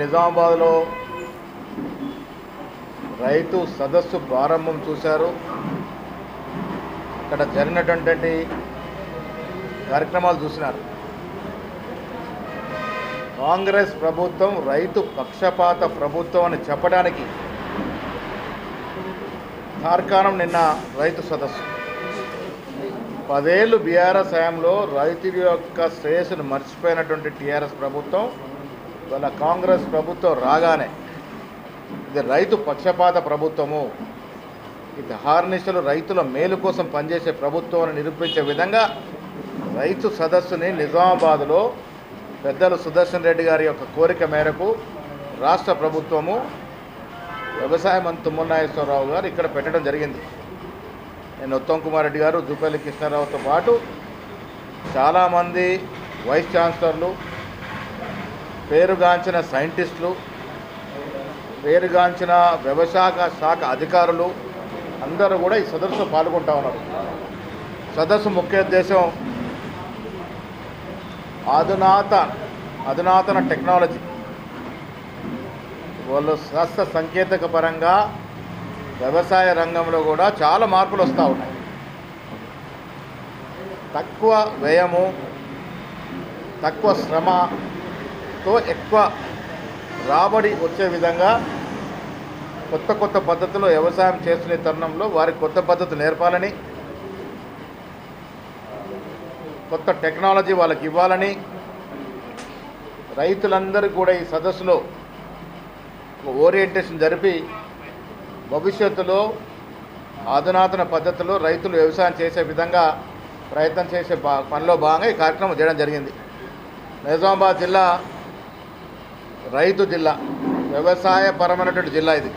నిజామాబాద్లో రైతు సదస్సు ప్రారంభం చూశారు. అక్కడ జరిగినటువంటి కార్యక్రమాలు చూసినారు. కాంగ్రెస్ ప్రభుత్వం రైతు పక్షపాత ప్రభుత్వం అని చెప్పడానికి తార్కాణం నిన్న రైతు సదస్సు. పదేళ్ళు బీఆర్ఎస్ హయాంలో రైతు యొక్క శ్రేయస్సును మర్చిపోయినటువంటి టీఆర్ఎస్ ప్రభుత్వం వాళ్ళ కాంగ్రెస్ ప్రభుత్వం రాగానే ఇది రైతు పక్షపాత ప్రభుత్వము. ఇది హార్నిషలు రైతుల మేలు కోసం పనిచేసే ప్రభుత్వం అని నిరూపించే విధంగా రైతు సదస్సుని నిజామాబాద్లో పెద్దలు సుదర్శన్ రెడ్డి గారి యొక్క కోరిక మేరకు రాష్ట్ర ప్రభుత్వము వ్యవసాయ మంత్రి తుమ్మనాగేశ్వరరావు గారు ఇక్కడ పెట్టడం జరిగింది. నేను ఉత్తమ్ కుమార్ రెడ్డి గారు జూపల్లి కృష్ణారావుతో పాటు చాలామంది వైస్ ఛాన్సలర్లు పేరుగాంచిన సైంటిస్టులు పేరుగాంచిన వ్యవసాయ శాఖ అధికారులు అందరూ కూడా ఈ సదస్సు పాల్గొంటా ఉన్నారు. సదస్సు ముఖ్య ఉద్దేశం అధునాత అధునాతన టెక్నాలజీ. వాళ్ళు శాస్త్ర సాంకేతిక పరంగా వ్యవసాయ రంగంలో కూడా చాలా మార్పులు వస్తూ ఉన్నాయి. తక్కువ వ్యయము తక్కువ శ్రమ తో ఎక్కువ రాబడి వచ్చే విధంగా కొత్త కొత్త పద్ధతిలో వ్యవసాయం చేస్తున్న తరుణంలో వారికి కొత్త పద్ధతులు నేర్పాలని కొత్త టెక్నాలజీ వాళ్ళకి ఇవ్వాలని రైతులందరూ కూడా ఈ సదస్సులో ఒక ఓరియంటేషన్ జరిపి భవిష్యత్తులో అధునాతన పద్ధతిలో రైతులు వ్యవసాయం చేసే విధంగా ప్రయత్నం చేసే పనిలో భాగంగా ఈ కార్యక్రమం చేయడం జరిగింది. నిజామాబాద్ జిల్లా రైతు జిల్లా వ్యవసాయ పరమైనటువంటి జిల్లా ఇది.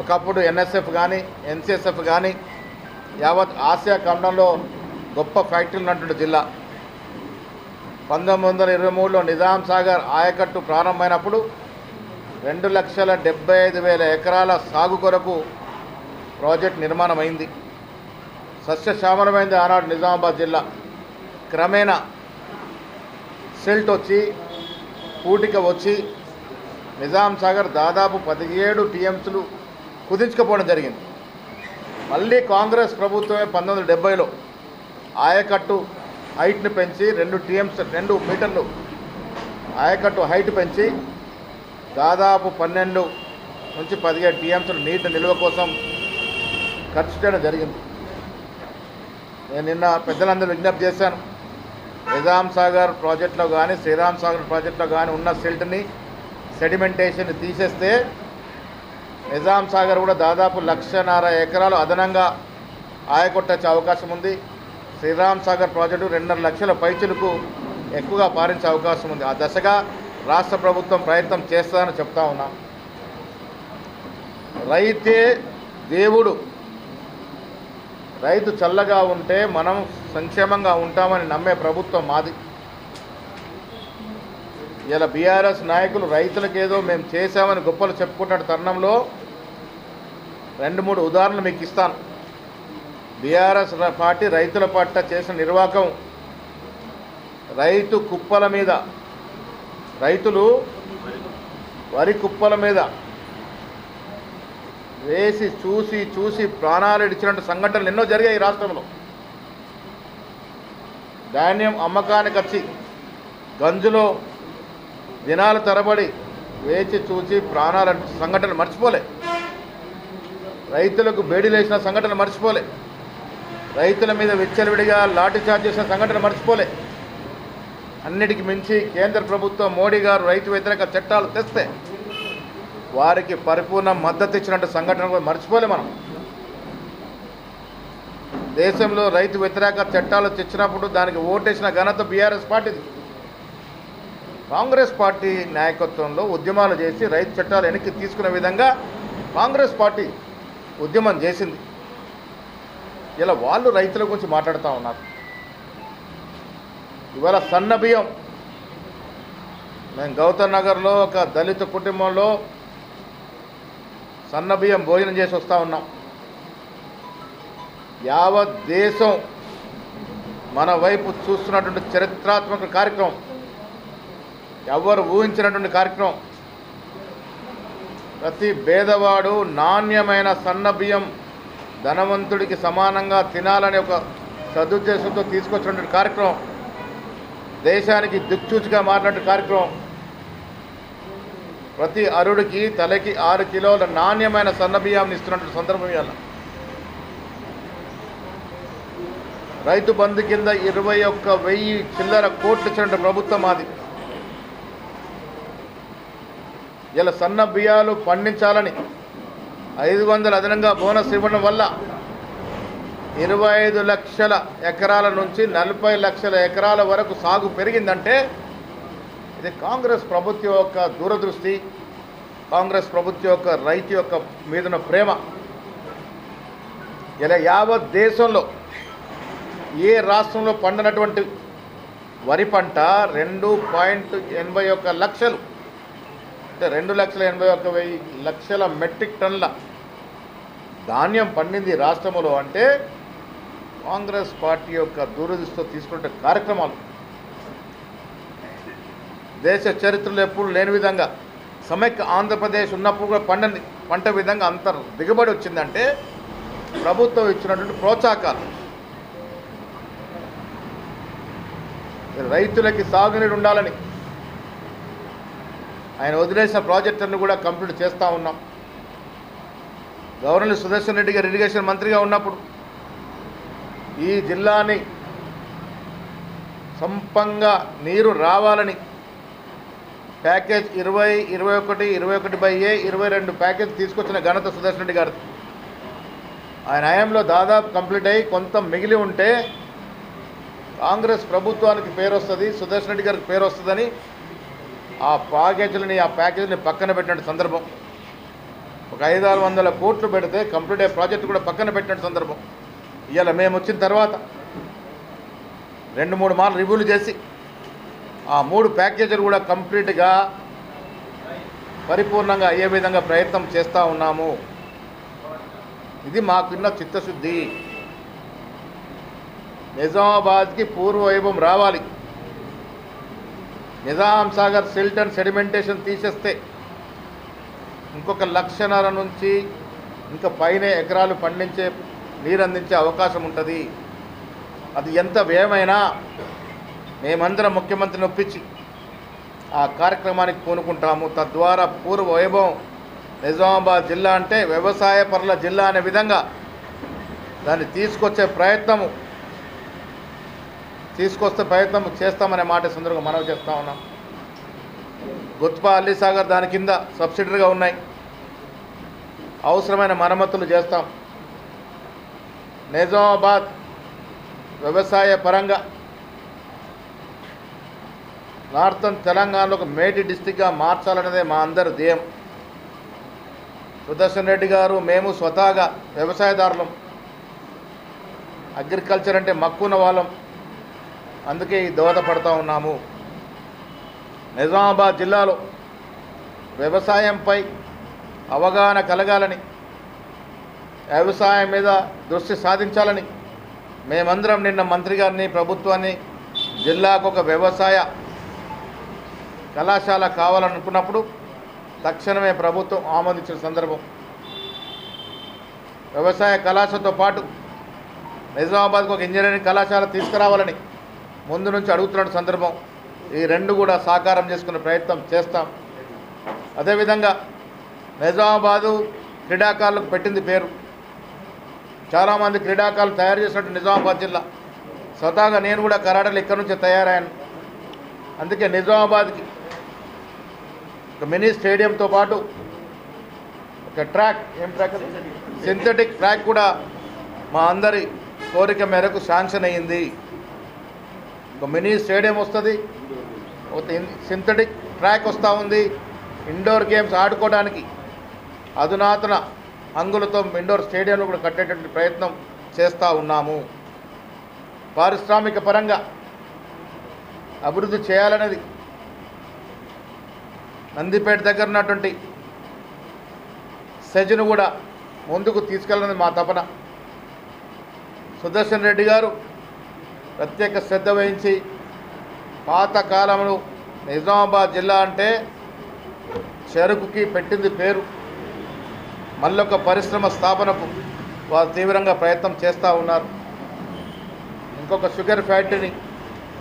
ఒకప్పుడు ఎన్ఎస్ఎఫ్ కానీ ఎన్సిఎస్ఎఫ్ కానీ యావత్ ఆసియా ఖండంలో గొప్ప ఫ్యాక్టరీలు ఉన్నటువంటి జిల్లా. పంతొమ్మిది వందల ఇరవై మూడులో నిజాం సాగర్ ఆయకట్టు ప్రారంభమైనప్పుడు రెండు లక్షల డెబ్బై ఐదు వేల ఎకరాల సాగు కొరకు ప్రాజెక్ట్ నిర్మాణమైంది. సస్యశ్యామలమైంది ఆనాడు నిజామాబాద్ జిల్లా. క్రమేణా సిల్ట్ వచ్చి పూటిక వచ్చి నిజాం సాగర్ దాదాపు పదిహేడు టీఎంసీలు కుదించుకపోవడం జరిగింది. మళ్ళీ కాంగ్రెస్ ప్రభుత్వమే పంతొమ్మిది వందల డెబ్బైలో ఆయకట్టు హైట్ని పెంచి రెండు టీఎంస్ రెండు మీటర్లు ఆయకట్టు హైట్ పెంచి దాదాపు పన్నెండు నుంచి పదిహేడు టీఎంసీలు నీటి నిల్వ కోసం ఖర్చు చేయడం జరిగింది. నేను నిన్న పెద్దలందరూ విజ్ఞప్తి చేశాను. నిజాం సాగర్ ప్రాజెక్టులో కానీ శ్రీరామ్ సాగర్ ప్రాజెక్టులో కానీ ఉన్న సిల్ట్ని సెడిమెంటేషన్ తీసేస్తే నిజాం సాగర్ కూడా దాదాపు లక్షన్నర ఎకరాలు అదనంగా ఆయకొట్టచ్చే అవకాశం ఉంది. శ్రీరామ్ సాగర్ ప్రాజెక్టు రెండున్నర లక్షల పైచులకు ఎక్కువగా పారించే అవకాశం ఉంది. ఆ దశగా రాష్ట్ర ప్రభుత్వం ప్రయత్నం చేస్తుందని చెప్తా ఉన్నాం. రైతే దేవుడు. రైతు చల్లగా ఉంటే మనం సంక్షేమంగా ఉంటామని నమ్మే ప్రభుత్వం మాది. ఇలా బీఆర్ఎస్ నాయకులు రైతులకు ఏదో మేము చేశామని గొప్పలు చెప్పుకుంటున్న తరుణంలో రెండు మూడు ఉదాహరణలు మీకు ఇస్తాను. బీఆర్ఎస్ పార్టీ రైతుల పట్ల చేసిన నిర్వాహకం రైతు కుప్పల మీద రైతులు వరి కుప్పల మీద వేసి చూసి చూసి ప్రాణాలు ఇచ్చినట్టు సంఘటనలు ఎన్నో జరిగాయి ఈ రాష్ట్రంలో. ధాన్యం అమ్మకానికి వచ్చి గంజులో దినాల తరబడి వేచి చూచి ప్రాణాల సంఘటనలు మర్చిపోలే. రైతులకు బేడీలేసిన సంఘటన మర్చిపోలే. రైతుల మీద విచ్చలవిడిగా లాఠీ చార్జ్ చేసిన సంఘటన మర్చిపోలే. అన్నిటికి మించి కేంద్ర ప్రభుత్వం మోడీ గారు రైతు వ్యతిరేక చట్టాలు తెస్తే వారికి పరిపూర్ణ మద్దతు ఇచ్చినట్టు సంఘటన కూడా మర్చిపోలే మనం. దేశంలో రైతు వ్యతిరేక చట్టాలు తెచ్చినప్పుడు దానికి ఓటేసిన ఘనత బీఆర్ఎస్ పార్టీది. కాంగ్రెస్ పార్టీ నాయకత్వంలో ఉద్యమాలు చేసి రైతు చట్టాలు వెనక్కి తీసుకునే విధంగా కాంగ్రెస్ పార్టీ ఉద్యమం చేసింది. ఇలా వాళ్ళు రైతుల గురించి మాట్లాడుతూ ఉన్నారు. ఇవాళ సన్న బియ్యం. మేము గౌతమ్ నగర్లో ఒక దళిత కుటుంబంలో సన్న బియ్యం భోజనం చేసి వస్తూ ఉన్నాం. యావత్ దేశం మన వైపు చూస్తున్నటువంటి చరిత్రాత్మక కార్యక్రమం ఎవరు ఊహించినటువంటి కార్యక్రమం? ప్రతి పేదవాడు నాణ్యమైన సన్న బియ్యం ధనవంతుడికి సమానంగా తినాలనే ఒక సదుద్దేశంతో తీసుకొచ్చినటువంటి కార్యక్రమం దేశానికి దిక్చూచిగా మారినటువంటి కార్యక్రమం. ప్రతి అరుడికి తలకి ఆరు కిలోల నాణ్యమైన సన్నబియ్యాన్ని ఇస్తున్నటువంటి సందర్భం ఇవాళ. రైతు బంధు కింద ఇరవై ఒక్క వెయ్యి చిల్లర కోట్లు ఇచ్చినట్టు ప్రభుత్వం మాది. ఇలా సన్న బియ్యాలు పండించాలని ఐదు వందల అదనంగా బోనస్ ఇవ్వడం వల్ల ఇరవై ఐదు లక్షల ఎకరాల నుంచి నలభై లక్షల ఎకరాల వరకు సాగు పెరిగిందంటే ఇది కాంగ్రెస్ ప్రభుత్వం యొక్క దూరదృష్టి కాంగ్రెస్ ప్రభుత్వం యొక్క రైతు యొక్క మీదున్న ప్రేమ. ఇలా యావత్ దేశంలో ఏ రాష్ట్రంలో పండినటువంటి వరి పంట రెండు పాయింట్ ఎనభై ఒక్క లక్షలు? అంటే రెండు లక్షల ఎనభై ఒక్క వెయ్యి లక్షల మెట్రిక్ టన్నుల ధాన్యం పండింది రాష్ట్రంలో అంటే కాంగ్రెస్ పార్టీ యొక్క దూరదృష్టితో తీసుకుంటే కార్యక్రమాలు. దేశ చరిత్రలో ఎప్పుడు లేని విధంగా సమైక్య ఆంధ్రప్రదేశ్ ఉన్నప్పుడు కూడా పండని పంట విధంగా అంత దిగుబడి వచ్చిందంటే ప్రభుత్వం ఇచ్చినటువంటి ప్రోత్సాహకాలు. రైతులకి సాగునీరు ఉండాలని. ఆయన వదిలేసిన ప్రాజెక్టులను కూడా కంప్లీట్ చేస్తూ ఉన్నాం. గవర్నర్ సుదర్శన్ రెడ్డి గారు ఇరిగేషన్ మంత్రిగా ఉన్నప్పుడు ఈ జిల్లాని సంపంగా నీరు రావాలని ప్యాకేజ్ ఇరవై ఇరవై ఒకటి ఇరవై ఒకటి బై ఏ ఇరవై రెండు ప్యాకేజ్ తీసుకొచ్చిన ఘనత సుదర్శన్ రెడ్డి గారు ఆయన హయాంలో దాదాపు కంప్లీట్ అయ్యి కొంత మిగిలి ఉంటే కాంగ్రెస్ ప్రభుత్వానికి పేరు వస్తుంది సుదర్శన్ రెడ్డి గారికి పేరు వస్తుందని ఆ ప్యాకేజీలని ఆ ప్యాకేజీని పక్కన పెట్టిన సందర్భం. ఒక ఐదు ఆరు వందల కోట్లు పెడితే కంప్లీట్ అయ్యే ప్రాజెక్టు కూడా పక్కన పెట్టిన సందర్భం. ఇవాళ మేము వచ్చిన తర్వాత రెండు మూడు మార్లు రివ్యూలు చేసి ఆ మూడు ప్యాకేజీలు కూడా కంప్లీట్గా పరిపూర్ణంగా అయ్యే విధంగా ప్రయత్నం చేస్తూ ఉన్నాము. ఇది మాకున్న చిత్తశుద్ధి. నిజామాబాద్కి పూర్వ వైభవం రావాలి. Nizam Sagar silt and sedimentation తీసేస్తే ఇంకొక లక్షన్నర నుంచి ఇంకా పైన ఎకరాలు పండించే నీరు అందించే అవకాశం ఉంటుంది. అది ఎంత వ్యయమైనా మేమందరం ముఖ్యమంత్రిని ఒప్పించి ఆ కార్యక్రమానికి పూనుకుంటాము. తద్వారా పూర్వ వైభవం నిజామాబాద్ జిల్లా అంటే వ్యవసాయ పరుల జిల్లా అనే విధంగా దాన్ని తీసుకొచ్చే ప్రయత్నము తీసుకొస్తే ప్రయత్నం చేస్తామనే మాట సందర్భంగా మనవి చేస్తూ ఉన్నాం. గుత్పా అల్లీసాగర్ దాని కింద సబ్సిడరీగా ఉన్నాయి. అవసరమైన మరమ్మతులు చేస్తాం. నిజామాబాద్ వ్యవసాయ పరంగా నార్థన్ తెలంగాణలో ఒక మేటి డిస్టిక్గా మార్చాలన్నదే మా అందరి ధ్యేయం. సుదర్శన్ రెడ్డి గారు మేము స్వతహాగా వ్యవసాయదారులం. అగ్రికల్చర్ అంటే మక్కున్న వాళ్ళం. అందుకే ఈ దోహదపడతా ఉన్నాము. నిజామాబాద్ జిల్లాలో వ్యవసాయంపై అవగాహన కలగాలని వ్యవసాయం మీద దృష్టి సాధించాలని మేమందరం నిన్న మంత్రి గారిని ప్రభుత్వాన్ని జిల్లాకు ఒక వ్యవసాయ కళాశాల కావాలనుకున్నప్పుడు తక్షణమే ప్రభుత్వం ఆమోదించిన సందర్భం. వ్యవసాయ కళాశాలతో పాటు నిజామాబాద్కు ఒక ఇంజనీరింగ్ కళాశాల తీసుకురావాలని ముందు నుంచి అడుగుతున్న సందర్భం ఈ రెండు కూడా సాకారం చేసుకునే ప్రయత్నం చేస్తాం. అదేవిధంగా నిజామాబాదు క్రీడాకారులకు పెట్టింది పేరు. చాలామంది క్రీడాకారులు తయారు చేసినట్టు నిజామాబాద్ జిల్లా. స్వతహాగా నేను కూడా కరాటలు ఇక్కడి నుంచే తయారయ్యాను. అందుకే నిజామాబాద్కి ఒక మినీ స్టేడియంతో పాటు ఒక ట్రాక్ ఏం ట్రాక్ సింథటిక్ ట్రాక్ కూడా మా అందరి కోరిక మేరకు శాంక్షన్ అయ్యింది. ఒక మినీ స్టేడియం వస్తుంది. ఒక సింథటిక్ ట్రాక్ వస్తూ ఉంది. ఇండోర్ గేమ్స్ ఆడుకోవడానికి అధునాతన అంగులతో ఇండోర్ స్టేడియంలో కూడా కట్టేటటువంటి ప్రయత్నం చేస్తూ ఉన్నాము. పారిశ్రామిక పరంగా అభివృద్ధి చేయాలనేది నందిపేట దగ్గర ఉన్నటువంటి సెజ్ను కూడా ముందుకు తీసుకెళ్ళినది మా తపన. సుదర్శన్ రెడ్డి గారు ప్రత్యేక శ్రద్ధ వహించి పాతకాలంలో నిజామాబాద్ జిల్లా అంటే చెరుకుకి పెట్టింది పేరు. మళ్ళొక పరిశ్రమ స్థాపనకు వారు తీవ్రంగా ప్రయత్నం చేస్తూ ఉన్నారు. ఇంకొక షుగర్ ఫ్యాక్టరీని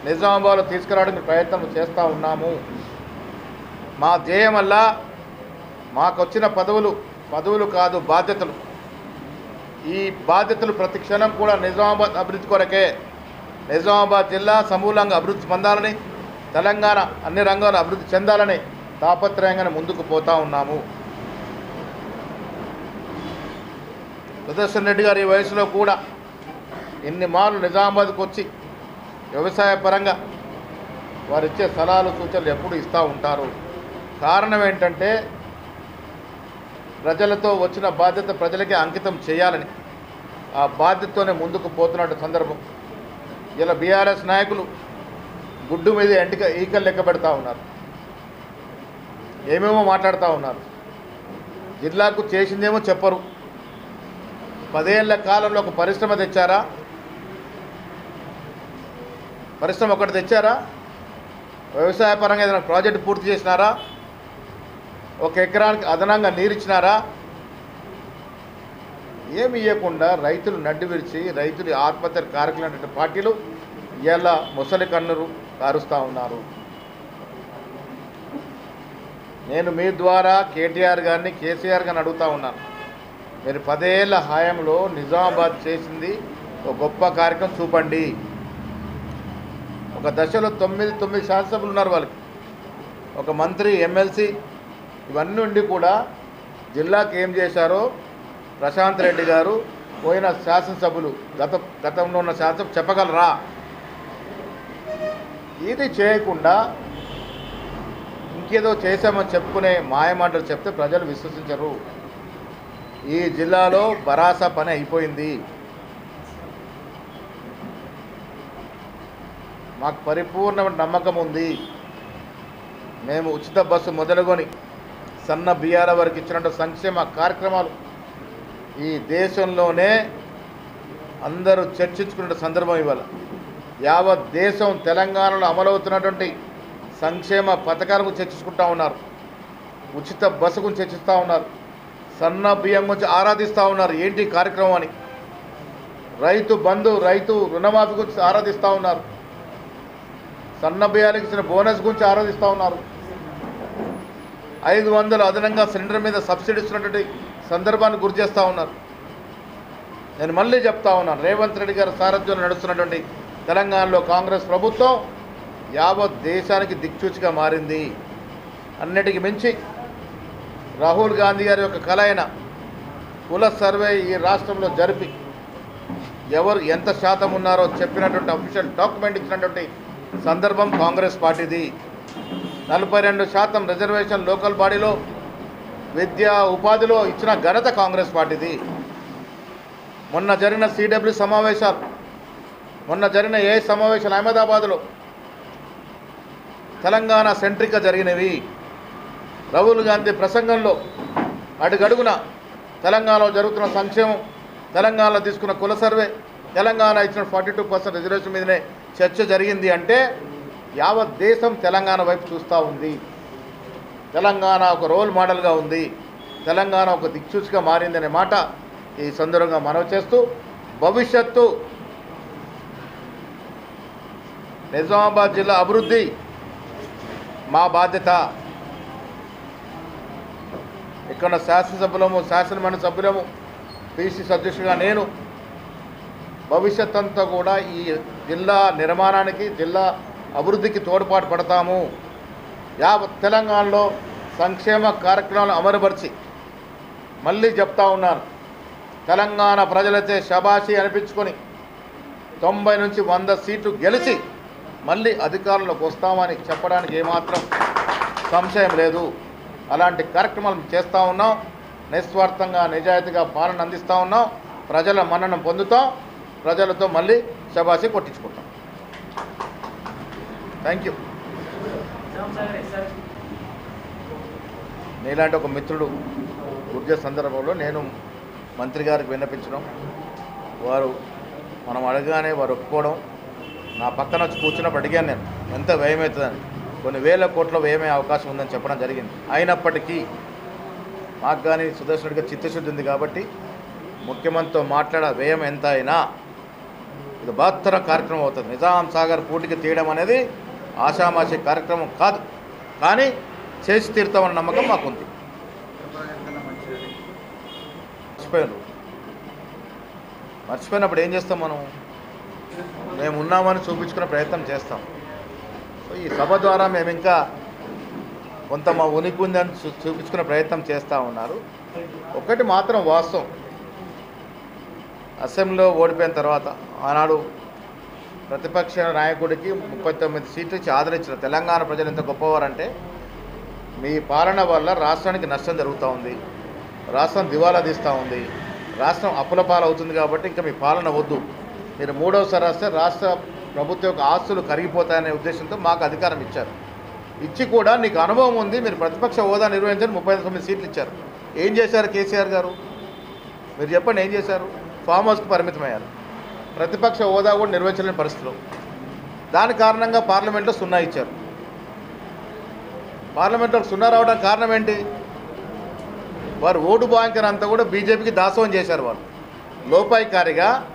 నిజామాబాద్లో తీసుకురావడానికి ప్రయత్నం చేస్తూ ఉన్నాము. మా ధ్యేయం వల్ల మాకు వచ్చిన పదవులు పదవులు కాదు బాధ్యతలు. ఈ బాధ్యతలు ప్రతి క్షణం కూడా నిజామాబాద్ అభివృద్ధి కొరకే నిజామాబాద్ జిల్లా సమూలంగా అభివృద్ధి పొందాలని తెలంగాణ అన్ని రంగాలు అభివృద్ధి చెందాలని తాపత్రయంగానే ముందుకు పోతా ఉన్నాము. సుదర్శన్ రెడ్డి గారు ఈ వయసులో కూడా ఇన్ని మార్లు నిజామాబాద్కు వచ్చి వ్యవసాయ పరంగా వారు ఇచ్చే సలహాలు సూచనలు ఎప్పుడు ఇస్తూ ఉంటారు. కారణం ఏంటంటే ప్రజలతో వచ్చిన బాధ్యత ప్రజలకే అంకితం చేయాలని ఆ బాధ్యతతోనే ముందుకు పోతున్నట్టు సందర్భం ఇలా బీఆర్ఎస్ నాయకులు గుడ్డు మీద ఎంటిక ఈకలు లెక్క పెడతా ఉన్నారు. ఏమేమో మాట్లాడుతూ ఉన్నారు. జిల్లాకు చేసిందేమో చెప్పరు. పదేళ్ళ కాలంలో ఒక పరిశ్రమ తెచ్చారా? పరిశ్రమ ఒకటి తెచ్చారా? వ్యవసాయ పరంగా ఏదైనా ప్రాజెక్ట్ పూర్తి చేసినారా? ఒక ఎకరానికి అదనంగా నీరు ఇచ్చినారా? ఏమి ఇవ్వకుండా రైతులు నడ్డి విరిచి రైతులు ఆత్మహత్య కార్యక్రమం పార్టీలు ఇలా ముసలి కన్నురు కారుస్తూ ఉన్నారు? నేను మీ ద్వారా కేటీఆర్ గారిని కేసీఆర్ గారిని అడుగుతూ ఉన్నాను. మీరు పదేళ్ళ హాయంలో నిజామాబాద్ చేసింది ఒక గొప్ప కార్యక్రమం చూపండి. ఒక దశలో తొమ్మిది తొమ్మిది శాసనసభలు ఉన్నారు వాళ్ళకి. ఒక మంత్రి ఎమ్మెల్సీ ఇవన్నీ ఉండి కూడా జిల్లాకి ఏం చేశారో ప్రశాంత్ రెడ్డి గారు పోయిన శాసనసభ్యులు గత గతంలో ఉన్న శాసనసభ చెప్పగలరా? ఇది చేయకుండా ఇంకేదో చేశామని చెప్పుకునే మాయమాటలు చెప్తే ప్రజలు విశ్వసించరు. ఈ జిల్లాలో బరాసా పని అయిపోయింది. మాకు పరిపూర్ణమైన నమ్మకం ఉంది. మేము ఉచిత బస్సు మొదలుకొని సన్న బియ్యాల వరకు ఇచ్చినట్టు సంక్షేమ కార్యక్రమాలు ఈ దేశంలోనే అందరూ చర్చించుకునే సందర్భం ఇవాళ. యావత్ దేశం తెలంగాణలో అమలవుతున్నటువంటి సంక్షేమ పథకాల గురించి చర్చించుకుంటా ఉన్నారు. ఉచిత బస్సు గురించి చర్చిస్తూ ఉన్నారు. సన్న బియ్యం గురించి ఆరాధిస్తూ ఉన్నారు. ఏంటి కార్యక్రమం అని. రైతు బంధు రైతు రుణమాఫీ గురించి ఆరాధిస్తూ ఉన్నారు. సన్న బియ్యానికి ఇచ్చిన బోనస్ గురించి ఆరాధిస్తూ ఉన్నారు. ఐదు వందలు అదనంగా సిలిండర్ మీద సబ్సిడీ ఇస్తున్నటువంటి సందర్భాన్ని గురి చేస్తూ ఉన్నారు. నేను మళ్ళీ చెప్తా ఉన్నాను. రేవంత్ రెడ్డి గారి సారథ్యంలో నడుస్తున్నటువంటి తెలంగాణలో కాంగ్రెస్ ప్రభుత్వం యావత్ దేశానికి దిక్చూచిగా మారింది. అన్నిటికి మించి రాహుల్ గాంధీ గారి యొక్క కల అయిన కుల సర్వే ఈ రాష్ట్రంలో జరిపి ఎవరు ఎంత శాతం ఉన్నారో చెప్పినటువంటి అఫీషియల్ డాక్యుమెంట్ ఇచ్చినటువంటి సందర్భం కాంగ్రెస్ పార్టీది. నలభై రెండు శాతం రిజర్వేషన్ లోకల్ బాడీలో విద్య ఉపాధిలో ఇచ్చిన ఘనత కాంగ్రెస్ పార్టీది. మొన్న జరిగిన సిడబ్ల్యూ సమావేశాలు మొన్న జరిగిన ఏ సమావేశాలు అహ్మదాబాద్లో తెలంగాణ సెంట్రిక్గా జరిగినవి. రాహుల్ గాంధీ ప్రసంగంలో అడుగడుగున తెలంగాణలో జరుగుతున్న సంక్షేమం తెలంగాణలో తీసుకున్న కుల సర్వే తెలంగాణ ఇచ్చిన ఫార్టీ టూ పర్సెంట్ రిజర్వేషన్ మీదనే చర్చ జరిగింది అంటే యావత్ దేశం తెలంగాణ వైపు చూస్తూ ఉంది. తెలంగాణ ఒక రోల్ మోడల్గా ఉంది. తెలంగాణ ఒక దిక్సూచిగా మారిందనే మాట ఈ సందర్భంగా మనవి చేస్తూ భవిష్యత్తు నిజామాబాద్ జిల్లా అభివృద్ధి మా బాధ్యత. ఇక్కడ శాసనసభ్యులము శాసనమండలి సభ్యులము పీసీ అధ్యక్షుడిగా నేను భవిష్యత్ అంతా కూడా ఈ జిల్లా నిర్మాణానికి జిల్లా అభివృద్ధికి తోడ్పాటు పడతాము. యావత్ తెలంగాణలో సంక్షేమ కార్యక్రమాలు అమలుపరిచి మళ్ళీ చెప్తా ఉన్నాను తెలంగాణ ప్రజలచే శబాషి అనిపించుకొని తొంభై నుంచి వంద సీట్లు గెలిచి మళ్ళీ అధికారంలోకి వస్తామని చెప్పడానికి ఏమాత్రం సంశయం లేదు. అలాంటి కార్యక్రమాలు చేస్తూ ఉన్నాం. నిస్వార్థంగా నిజాయితీగా పాలన అందిస్తూ ఉన్నాం. ప్రజల మన్ననం పొందుతాం. ప్రజలతో మళ్ళీ శబాషి కొట్టించుకుంటాం. థ్యాంక్ యూ నీలాంటి ఒక మిత్రుడు గుర్జ సందర్భంలో నేను మంత్రి గారికి విన్నపించడం వారు మనం అడగానే వారు ఒప్పుకోవడం నా పక్కన వచ్చి కూర్చున్నప్పుడు అడిగాను నేను ఎంత వ్యయమవుతుందని కొన్ని వేల కోట్ల వ్యయమే అవకాశం ఉందని చెప్పడం జరిగింది. అయినప్పటికీ మాకు కానీ సుదర్శనుడిగా చిత్తశుద్ధి ఉంది కాబట్టి ముఖ్యమంత్రితో మాట్లాడ వ్యయం ఎంత అయినా ఇది బహత్తర కార్యక్రమం అవుతుంది. నిజాం సాగర్ పూటికి తీయడం అనేది ఆషామాషి కార్యక్రమం కాదు. కానీ చేసి తీరుతామన్న నమ్మకం మాకుంది. మర్చిపోయినప్పుడు ఏం చేస్తాం మనం? మేము ఉన్నామని చూపించుకునే ప్రయత్నం చేస్తాం. సో ఈ సభ ద్వారా మేము ఇంకా కొంత మా ఉనికి ఉందని చూ- చూపించుకునే ప్రయత్నం చేస్తూ ఉన్నారు. ఒకటి మాత్రం వాస్తవం. అసెంబ్లీలో ఓడిపోయిన తర్వాత ఆనాడు ప్రతిపక్ష నాయకుడికి ముప్పై తొమ్మిది సీట్లు ఇచ్చి ఆదరించిన తెలంగాణ ప్రజలు ఎంత గొప్పవారంటే మీ పాలన వల్ల రాష్ట్రానికి నష్టం జరుగుతూ ఉంది రాష్ట్రం దివాలా తీస్తూ ఉంది రాష్ట్రం అప్పుల పాలవుతుంది కాబట్టి ఇంకా మీ పాలన వద్దు. మీరు మూడవసారి వస్తే రాష్ట్ర ప్రభుత్వం యొక్క ఆస్తులు కరిగిపోతాయనే ఉద్దేశంతో మాకు అధికారం ఇచ్చారు. ఇచ్చి కూడా నీకు అనుభవం ఉంది మీరు ప్రతిపక్ష హోదా నిర్వహించని ముప్పై తొమ్మిది సీట్లు ఇచ్చారు. ఏం చేశారు కేసీఆర్ గారు? మీరు చెప్పండి ఏం చేశారు? ఫామ్ హౌస్కి పరిమితమయ్యారు. ప్రతిపక్ష హోదా కూడా నిర్వహించలేని పరిస్థితులు. దాని కారణంగా పార్లమెంట్లో సున్నా ఇచ్చారు. పార్లమెంట్లో సున్నా రావడానికి కారణం ఏంటి? వారు ఓటు బ్యాంకర్ అంతా కూడా బీజేపీకి దాసోహం చేశారు వాళ్ళు లోపాయికారిగా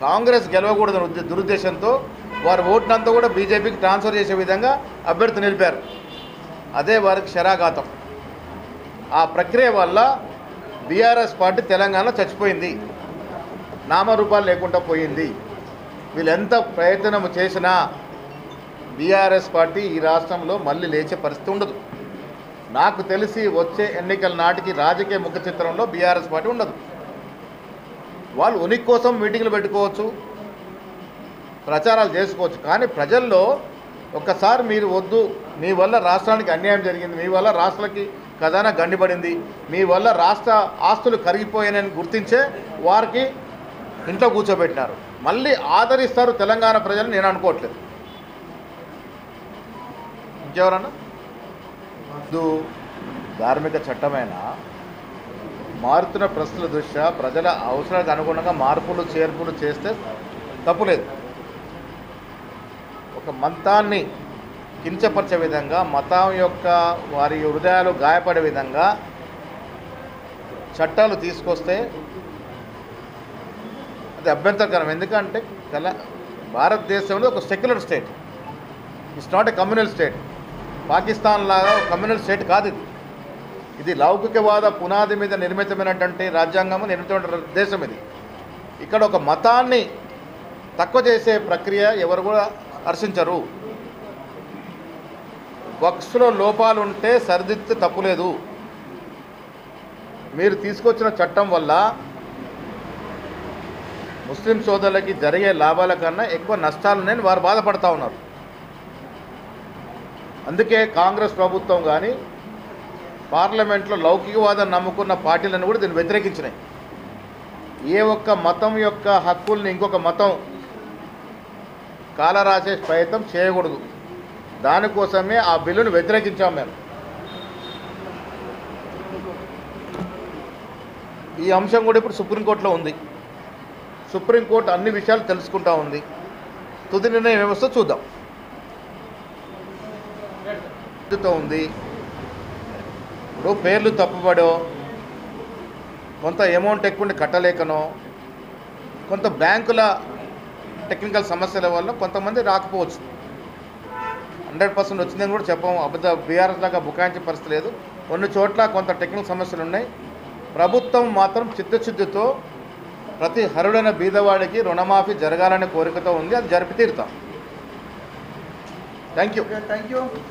కాంగ్రెస్ గెలవకూడదని ఉద్దే- దురుద్దేశంతో వారు ఓటునంతా కూడా బీజేపీకి ట్రాన్స్ఫర్ చేసే విధంగా అభ్యర్థి నిలిపారు. అదే వారికి శరాఘాతం ఆ ప్రక్రియ వల్ల బీఆర్ఎస్ పార్టీ తెలంగాణలో చచ్చిపోయింది. నామరూపాలు లేకుండా పోయింది. వీళ్ళు ఎంత ప్రయత్నం చేసినా బీఆర్ఎస్ పార్టీ ఈ రాష్ట్రంలో మళ్ళీ లేచే పరిస్థితి ఉండదు. నాకు తెలిసి వచ్చే ఎన్నికల నాటికి రాజకీయ ముఖ చిత్రంలో బీఆర్ఎస్ పార్టీ ఉండదు. వాళ్ళు ఉనికి కోసం మీటింగ్లు పెట్టుకోవచ్చు ప్రచారాలు చేసుకోవచ్చు. కానీ ప్రజల్లో ఒక్కసారి మీరు వద్దు మీ వల్ల రాష్ట్రానికి అన్యాయం జరిగింది మీ వల్ల రాష్ట్రాలకి ఖజానా గండిపడింది మీ వల్ల రాష్ట్ర ఆస్తులు కరిగిపోయాయని గుర్తించే వారికి ఇంట్లో కూర్చోబెట్టినారు. మళ్ళీ ఆదరిస్తారు తెలంగాణ ప్రజలు నేను అనుకోవట్లేదు. ఇంకెవరన్నా? ఇది ధార్మిక చట్టమైన? మారుతున్న ప్రశ్నల దృష్ట్యా ప్రజల అవసరాలకు అనుగుణంగా మార్పులు చేర్పులు చేస్తే తప్పులేదు. ఒక మతాన్ని కించపరిచే విధంగా మతం యొక్క వారి హృదయాలు గాయపడే విధంగా చట్టాలు తీసుకొస్తే అది అభ్యంతరకరం. ఎందుకంటే తెల భారతదేశంలో ఒక secular state. It's not a communal state Pakistan లాగా కమ్యూనల్ స్టేట్ కాదు ఇది. ఇది లౌకికవాద పునాది మీద నిర్మితమైనటువంటి రాజ్యాంగము నిర్మితమైన దేశం ఇది. ఇక్కడ ఒక మతాన్ని తక్కువ చేసే ప్రక్రియ ఎవరు కూడా హర్షించరు. వక్స్లో లోపాలు ఉంటే సరిదిద్దితే తప్పులేదు మీరు తీసుకొచ్చిన చట్టం వల్ల ముస్లిం సోదరులకి జరిగే లాభాల కన్నా ఎక్కువ నష్టాలున్నాయని వారు బాధపడతా ఉన్నారు. అందుకే కాంగ్రెస్ ప్రభుత్వం కానీ పార్లమెంట్లో లౌకికవాదం నమ్ముకున్న పార్టీలను కూడా దీన్ని వ్యతిరేకించినాయి. ఏ ఒక్క మతం యొక్క హక్కుల్ని ఇంకొక మతం కాలరాసే ప్రయత్నం చేయకూడదు. దానికోసమే ఆ బిల్లును వ్యతిరేకించాం మేము. ఈ అంశం కూడా ఇప్పుడు సుప్రీంకోర్టులో ఉంది. సుప్రీంకోర్టు అన్ని విషయాలు తెలుసుకుంటా ఉంది. తుది నిర్ణయం ఏమొస్తో చూద్దాం. ఉంది. ఇప్పుడు పేర్లు తప్పుబడో కొంత అమౌంట్ ఎక్కువ కట్టలేకనో కొంత బ్యాంకుల టెక్నికల్ సమస్యల వల్ల కొంతమంది రాకపోవచ్చు. హండ్రెడ్ పర్సెంట్ వచ్చిందని కూడా చెప్పాము. అబద్ధ బీఆర్ఎస్ లాగా బుకాయించే పరిస్థితి లేదు. కొన్ని చోట్ల కొంత టెక్నికల్ సమస్యలు ఉన్నాయి. ప్రభుత్వం మాత్రం చిత్తశుద్ధితో ప్రతి హరుడైన బీదవాడికి రుణమాఫీ జరగాలనే కోరికతో ఉంది అది జరిపి తీరుతాం. Thank you thank you